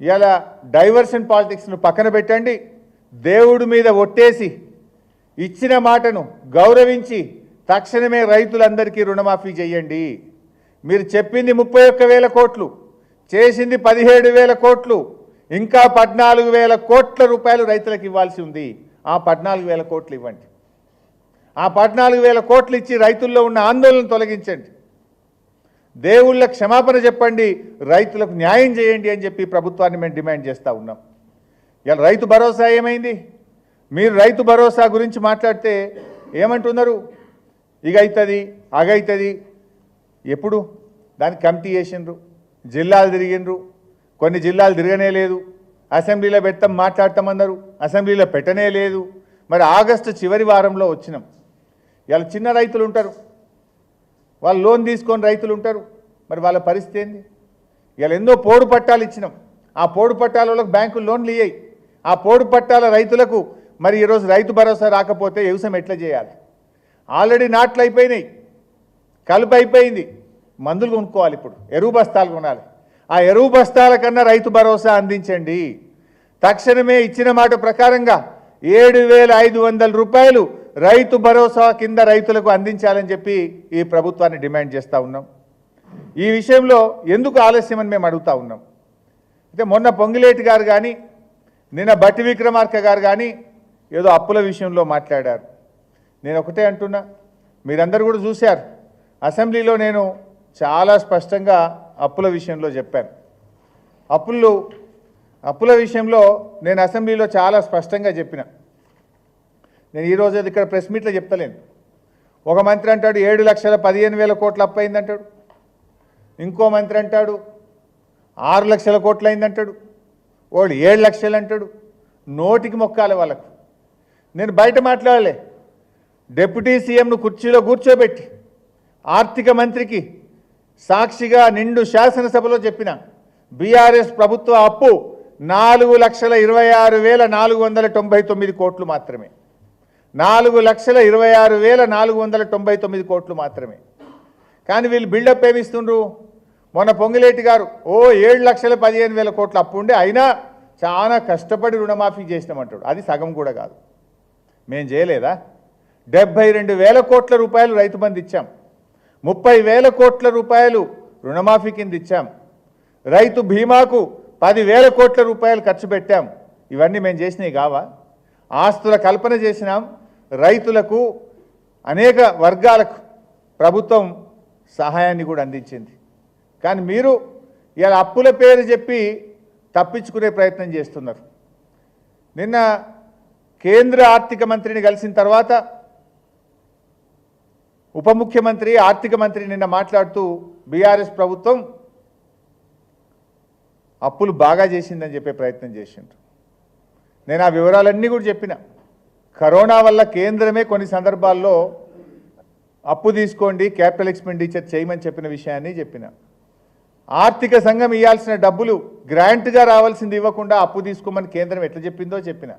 ఇలా డైవర్షన్ పాలిటిక్స్ను పక్కన పెట్టండి. దేవుడి మీద ఒట్టేసి ఇచ్చిన మాటను గౌరవించి తక్షణమే రైతులందరికీ రుణమాఫీ చేయండి. మీరు చెప్పింది ముప్పై ఒక్క వేల కోట్లు చేసింది పదిహేడు వేల కోట్లు ఇంకా పద్నాలుగు వేల కోట్ల రూపాయలు రైతులకు ఇవ్వాల్సి ఉంది. ఆ పద్నాలుగు వేల కోట్లు ఇవ్వండి. ఆ పద్నాలుగు వేల కోట్లు ఇచ్చి రైతుల్లో ఉన్న ఆందోళన తొలగించండి. దేవుళ్ళ క్షమాపణ చెప్పండి రైతులకు న్యాయం చేయండి అని చెప్పి ప్రభుత్వాన్ని మేము డిమాండ్ చేస్తూ ఉన్నాం. ఇలా రైతు భరోసా ఏమైంది? మీరు రైతు భరోసా గురించి మాట్లాడితే ఏమంటున్నారు? ఇగైతుంది అవుతుంది అగవుతుంది ఎప్పుడు? దానికి కమిటీ చేసిండ్రు జిల్లాలు తిరిగిండ్రు. కొన్ని జిల్లాలు తిరగనే లేదు. అసెంబ్లీలో పెడతాం మాట్లాడతామన్నారు అసెంబ్లీలో పెట్టనే లేదు. మరి ఆగస్టు చివరి వారంలో వచ్చినాం. ఇలా చిన్న రైతులు ఉంటారు. వాళ్ళు లోన్ తీసుకొని రైతులు ఉంటారు. మరి వాళ్ళ పరిస్థితి ఏంది? ఇలా ఎన్నో పోడు పట్టాలు ఇచ్చినాం. ఆ పోడు పట్టాలకు బ్యాంకులు లోన్లు ఇయ్యాయి. ఆ పోడు పట్టాల రైతులకు మరి ఈరోజు రైతు భరోసా రాకపోతే వ్యవసాయం ఎట్లా చేయాలి? ఆల్రెడీ నాట్లు అయిపోయినాయి. కలుపు అయిపోయింది. మందులు కొనుక్కోవాలి ఇప్పుడు. ఎరువు బస్తాలు కొనాలి. ఆ ఎరువు బస్తాల కన్నా రైతు భరోసా అందించండి. తక్షణమే ఇచ్చిన మాట ప్రకారంగా ఏడు వేల ఐదు వందల రూపాయలు రైతు భరోసా కింద రైతులకు అందించాలని చెప్పి ఈ ప్రభుత్వాన్ని డిమాండ్ చేస్తూ ఉన్నాం. ఈ విషయంలో ఎందుకు ఆలస్యమని మేము అడుగుతా ఉన్నాం. అయితే మొన్న పొంగిలేటి గారు కానీ నిన్న బట్టి విక్రమార్క గారు కానీ ఏదో అప్పుల విషయంలో మాట్లాడారు. నేను ఒకటే అంటున్నా మీరందరూ కూడా చూశారు. అసెంబ్లీలో నేను చాలా స్పష్టంగా అప్పుల విషయంలో చెప్పాను. అప్పులు అప్పుల విషయంలో నేను అసెంబ్లీలో చాలా స్పష్టంగా చెప్పిన. నేను ఈరోజు ఇక్కడ ప్రెస్ మీట్లో చెప్తలేను. ఒక మంత్రి అంటాడు ఏడు లక్షల పదిహేను వేల కోట్లు అప్పు అయిందంటాడు ఇంకో మంత్రి అంటాడు ఆరు లక్షల కోట్లు అయిందంటాడు వాడు ఏడు లక్షలు అంటాడు. నోటికి మొక్కాలి వాళ్ళకు. నేను బయట మాట్లాడలే. డిప్యూటీ సీఎంను కుర్చీలో కూర్చోబెట్టి ఆర్థిక మంత్రికి సాక్షిగా నిండు శాసనసభలో చెప్పిన బీఆర్ఎస్ ప్రభుత్వ అప్పు నాలుగు లక్షల ఇరవై ఆరు వేల నాలుగు వందల తొంభై తొమ్మిది కోట్లు మాత్రమే. నాలుగు లక్షల ఇరవై ఆరు వేల నాలుగు వందల తొంభై తొమ్మిది కోట్లు మాత్రమే. కానీ వీళ్ళు బిల్డప్ ఏమిస్తుండ్రు? మొన్న పొంగిలేటి గారు ఓ ఏడు లక్షల పదిహేను వేల కోట్లు అప్పు ఉండే అయినా చాలా కష్టపడి రుణమాఫీ చేసినామంటాడు. అది సగం కూడా కాదు. మేం చేయలేదా? డెబ్బై రెండు వేల కోట్ల రూపాయలు రైతు బంధు ఇచ్చాం. ముప్పై వేల కోట్ల రూపాయలు రుణమాఫీ కింద ఇచ్చాం. రైతు బీమాకు పదివేల కోట్ల రూపాయలు ఖర్చు పెట్టాం. ఇవన్నీ మేము చేసినవి కావా? ఆస్తుల కల్పన చేసినాం. రైతులకు అనేక వర్గాలకు ప్రభుత్వం సహాయాన్ని కూడా అందించింది. కానీ మీరు ఇలా అప్పుల పేరు చెప్పి తప్పించుకునే ప్రయత్నం చేస్తున్నారు. నిన్న కేంద్ర ఆర్థిక మంత్రిని కలిసిన తర్వాత ఉప ముఖ్యమంత్రి ఆర్థిక మంత్రి నిన్న మాట్లాడుతూ బీఆర్ఎస్ ప్రభుత్వం అప్పులు బాగా చేసిందని చెప్పే ప్రయత్నం చేసిండ్రు. నేను ఆ వివరాలన్నీ కూడా చెప్పిన. కరోనా వల్ల కేంద్రమే కొన్ని సందర్భాల్లో అప్పు తీసుకోండి క్యాపిటల్ ఎక్స్పెండిచర్ చేయమని చెప్పిన విషయాన్ని చెప్పిన. ఆర్థిక సంఘం ఇవ్వాల్సిన డబ్బులు గ్రాంట్గా రావాల్సింది ఇవ్వకుండా అప్పు తీసుకోమని కేంద్రం ఎట్లా చెప్పిందో చెప్పిన.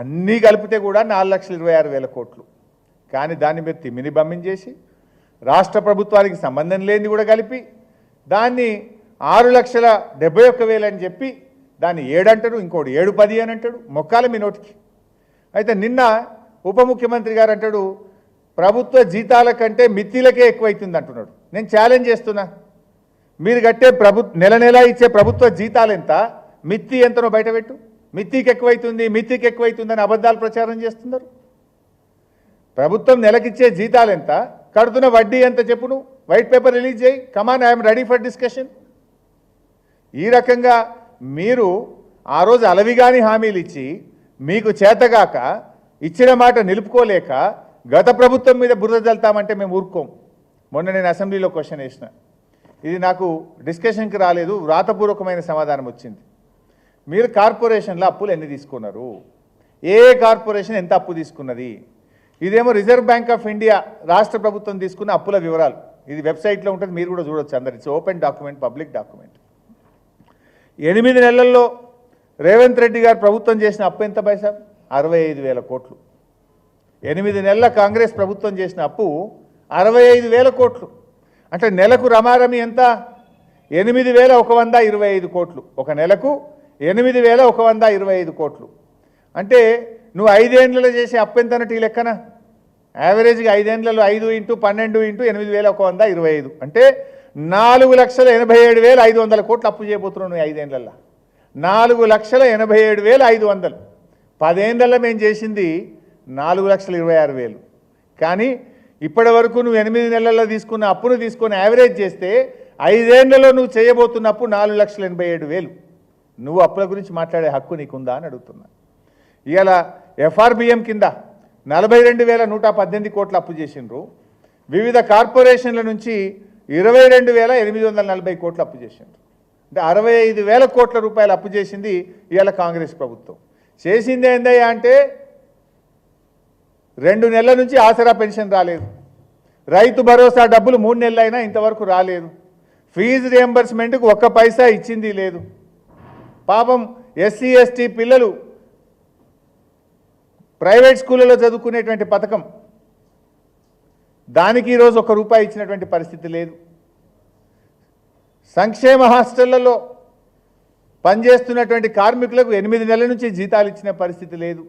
అన్నీ కలిపితే కూడా నాలుగు లక్షల ఇరవై ఆరు వేల కోట్లు. కానీ దాన్ని మీరు తిమ్మిని బమ్మించేసి రాష్ట్ర ప్రభుత్వానికి సంబంధం లేనిది కూడా కలిపి దాన్ని ఆరు లక్షల డెబ్బై ఒక్క వేలు అని చెప్పి దాన్ని ఏడంటాడు ఇంకోటి ఏడు పది అని అంటాడు మొక్కాల మీ నోటికి. అయితే నిన్న ఉప ముఖ్యమంత్రి గారు అంటాడు ప్రభుత్వ జీతాల కంటే మిత్తిలకే ఎక్కువైతుంది అంటున్నాడు. నేను ఛాలెంజ్ చేస్తున్నా. మీరు కట్టే ప్రభు నెల నెల ఇచ్చే ప్రభుత్వ జీతాలు ఎంత? మిత్తి ఎంతనో బయటపెట్టు మిత్తికి ఎక్కువైతుంది మిత్తికి ఎక్కువైతుందని అబద్ధాలు ప్రచారం చేస్తున్నారు. ప్రభుత్వం నెలకిచ్చే జీతాలు ఎంత? కడుతున్న వడ్డీ ఎంత చెప్పు నువ్వు వైట్ పేపర్ రిలీజ్ చేయి. Come on I'm ready for discussion ఈ రకంగా మీరు ఆ రోజు అలవిగాని హామీలు ఇచ్చి మీకు చేతగాక ఇచ్చిన మాట నిలుపుకోలేక గత ప్రభుత్వం మీద బురద జల్తామంటే మేము ఊరుకోం. మొన్న నేను అసెంబ్లీలో క్వశ్చన్ వేసిన. ఇది నాకు డిస్కషన్కి రాలేదు వ్రాతపూర్వకమైన సమాధానం వచ్చింది. మీరు కార్పొరేషన్లో అప్పులు ఎన్ని తీసుకున్నారు? ఏ కార్పొరేషన్ ఎంత అప్పు తీసుకున్నది? ఇదేమో రిజర్వ్ బ్యాంక్ ఆఫ్ ఇండియా రాష్ట్ర ప్రభుత్వం తీసుకున్న అప్పుల వివరాలు. ఇది వెబ్సైట్లో ఉంటుంది మీరు కూడా చూడొచ్చు అందరు it's open document public document. ఎనిమిది నెలల్లో రేవంత్ రెడ్డి గారు ప్రభుత్వం చేసిన అప్పు ఎంత పైసా అరవై ఐదు వేల కోట్లు. ఎనిమిది నెలల కాంగ్రెస్ ప్రభుత్వం చేసిన అప్పు అరవై ఐదు వేల కోట్లు. అంటే నెలకు రమారమి ఎంత? ఎనిమిది వేల ఒక వంద ఇరవై ఐదు కోట్లు. ఒక నెలకు ఎనిమిది వేల ఒక వంద ఇరవై ఐదు కోట్లు. అంటే నువ్వు ఐదేండ్లలో చేసే అప్పెంతనటి లెక్కన? యావరేజ్గా ఐదేండ్లలో ఐదు ఇంటూ పన్నెండు ఇంటూ ఎనిమిది వేల ఒక వంద ఇరవై ఐదు. అంటే నాలుగు లక్షల ఎనభై ఏడు వేల ఐదు వందల కోట్లు అప్పు చేయబోతున్నావు నువ్వు ఐదేండ్లలో నాలుగు లక్షల ఎనభై ఏడు వేల ఐదు వందలు. పదేళ్ళలో మేము చేసింది నాలుగు లక్షల ఇరవై ఆరు వేలు. కానీ ఇప్పటి వరకు నువ్వు ఎనిమిది నెలల్లో తీసుకున్న అప్పును తీసుకొని యావరేజ్ చేస్తే ఐదేళ్ళలో నువ్వు చేయబోతున్నప్పుడు నాలుగు లక్షల ఎనభై ఏడు వేలు. నువ్వు అప్పుల గురించి మాట్లాడే హక్కు నీకుందా అని అడుగుతున్నా. ఇవాళ ఎఫ్ఆర్బిఎం కింద నలభై రెండు వేల నూట పద్దెనిమిది కోట్లు అప్పు చేసిండ్రు. వివిధ కార్పొరేషన్ల నుంచి ఇరవై రెండు వేల ఎనిమిది వందల నలభై కోట్లు అప్పు చేసిండ్రు. అంటే అరవై ఐదు వేల కోట్ల రూపాయలు అప్పు చేసింది ఇవాళ కాంగ్రెస్ ప్రభుత్వం. చేసింది ఏందయ్యా అంటే రెండు నెలల నుంచి ఆసరా పెన్షన్ రాలేదు. రైతు భరోసా డబ్బులు మూడు నెలలైనా ఇంతవరకు రాలేదు. ఫీజు రియంబర్స్మెంట్కి ఒక్క పైసా ఇచ్చింది లేదు. పాపం ఎస్సీ ఎస్టీ పిల్లలు ప్రైవేట్ స్కూళ్ళలో చదువుకునేటువంటి పథకం. దానికి ఈరోజు ఒక రూపాయి ఇచ్చినటువంటి పరిస్థితి లేదు. సంక్షేమ హాస్టళ్ళలో పనిచేస్తున్నటువంటి కార్మికులకు ఎనిమిది నెలల నుంచి జీతాలు ఇచ్చిన పరిస్థితి లేదు.